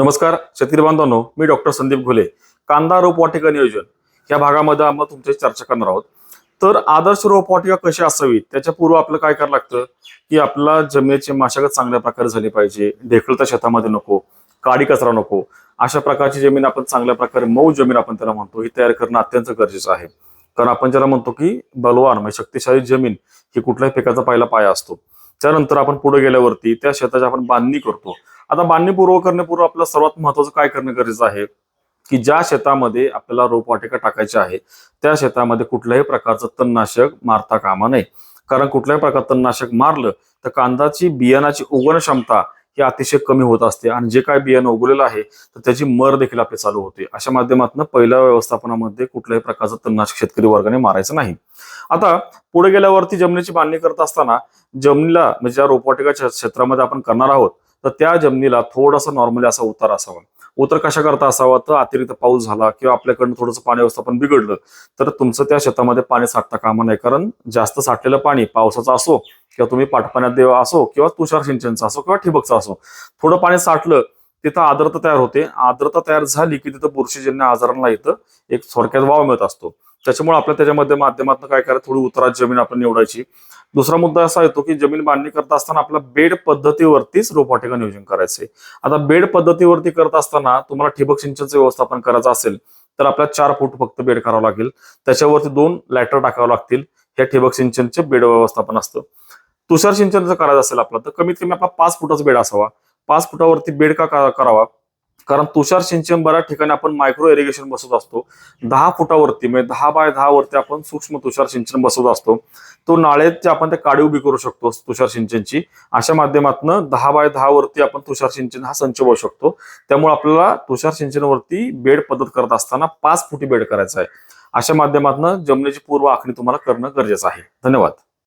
नमस्कार शेतकरी बांधवांनो मी डॉक्टर संदीप घुले कांदा रोपवाटिका नियोजन. या भागामध्ये आम्हाला तुमच्याशी चर्चा करणार आहोत. तर आदर्श रोपवाटिका कशी असावी? त्याच्या पूर्व आपलं काय करावं लागतं? की आपला जमिनीची मशागत चांगल्या प्रकारे झाली पाहिजे ढेकळता शेतामध्ये नको काडी कचरा नको अशा प्रकारची जमीन आपण चांगल्या प्रकारे मऊ जमीन आपण त्याला म्हणतो ही तयार करणं अत्यंत गरजेचं आहे. कारण आपण ज्याला म्हणतो की बलवान म्हणजे शक्तिशाली जमीन ही कुठल्याही पिकाचा पहिला पाया असतो. त्यानंतर आपण पुढे गेल्यावरती त्या शेताची आपण बांधणी करतो. आता बांधणी पूर्व करण्यापूर्वी आपल्याला सर्वात महत्वाचं काय करणं गरजेचं आहे? की ज्या शेतामध्ये आपल्याला रोपवाटिका टाकायची आहे त्या शेतामध्ये कुठल्याही प्रकारचं तणनाशक मारता कामा नये. कारण कुठल्याही प्रकारचं तणनाशक मारलं तर कांदाची बियाणाची उगवण क्षमता ही अतिशय कमी होत असते. आणि जे काय बियाणं उगवलेलं आहे तर त्याची मर देखील आपली चालू होते. अशा माध्यमातून पहिल्या व्यवस्थापनामध्ये कुठल्याही प्रकारचं तणनाशक शेतकरी वर्गाने मारायचं नाही. आता पुढे गेल्यावरती जमिनीची बांधणी करत असताना जमिनीला म्हणजे ज्या रोपवाटिका क्षेत्रामध्ये आपण करणार आहोत तर त्या जमिनीला थोडासा नॉर्मली असा उतार असावा. उतर कशा करता असावा? तर अतिरिक्त पाऊस झाला किंवा आपल्याकडनं थोडंसं पाणी व्यवस्थापन बिघडलं तर तुमचं त्या शेतामध्ये पाणी साठता कामा नाही कारण जास्त साठलेलं पाणी पावसाचं असो किंवा तुम्ही पाटपाण्यात देवा असो किंवा तुषार सिंचनचं असो किंवा ठिबकचं असो थोडं पाणी साठलं तिथं आर्द्रता तयार होते. आर्द्रता तयार झाली की तिथं बुरशीजन्य आजारांना इथं एक थोडक्यात वाव मिळत असतो. त्याच्यामुळे आपल्या त्याच्यामध्ये माध्यमातून काय करायचं? थोडी उतरात जमीन आपण निवडायची. दुसरा मुद्दा असा येतो की जमीन बांधणी करत असताना आपल्या बेड पद्धतीवरतीच रोपवाटिका नियोजन करायचंय आता बेड पद्धतीवरती करत असताना तुम्हाला ठिबक सिंचनचं व्यवस्थापन करायचं असेल तर आपल्याला चार फूट फक्त बेड करावं लागेल. त्याच्यावरती दोन लॅटर टाकावं लागतील. हे ठिबक सिंचनचे बेड व्यवस्थापन असतं. तुषार सिंचनचं करायचं असेल आपलं तर कमीत कमी आपला पाच फुटाचा बेड असावा. पाच फुटावरती बेड का- करावा? कारण तुषार सिंचन बऱ्याच ठिकाणी आपण मायक्रो इरिगेशन बसवत असतो. दहा फुटावरती म्हणजे दहा बाय दहा वरती आपण सूक्ष्म तुषार सिंचन बसवत असतो. तो नाळेत आपण ते काडी उभी करू शकतो तुषार सिंचनची. अशा माध्यमातून दहा बाय दहा वरती आपण तुषार सिंचन हा संच बसू शकतो. त्यामुळे आपल्याला तुषार सिंचनवरती बेड पद्धत करत असताना पाच फुटी बेड करायचा आहे. अशा माध्यमातून जमिनीची पूर्व आखणी तुम्हाला करणं गरजेचं आहे. धन्यवाद.